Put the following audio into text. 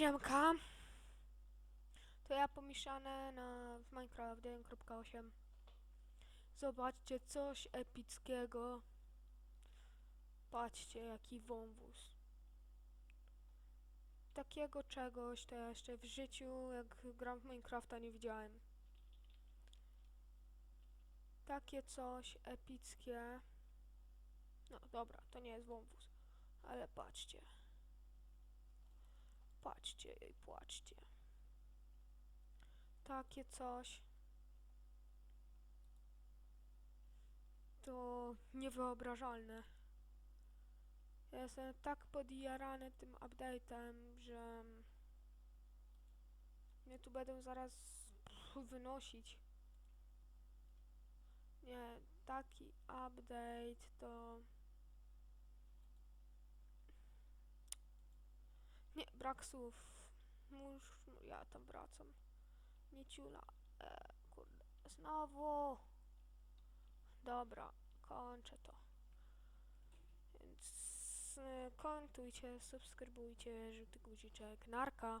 Siemka. To ja pomieszane na w Minecraft 1.8. Zobaczcie coś epickiego. Patrzcie jaki wąwóz. Takiego czegoś to ja jeszcze w życiu jak gram w Minecrafta nie widziałem. Takie coś epickie. No dobra, to nie jest wąwóz. Ale patrzcie. Patrzcie i płaczcie. Takie coś. To niewyobrażalne. Ja jestem tak podjarany tym update'em, że mnie tu będą zaraz wynosić. Nie, taki update to... Nie, brak słów. Musz, ja tam wracam. Nie ciula. E, kurde. Znowu. Dobra, kończę to. Więc e, komentujcie, subskrybujcie, żółty guziczek, narka.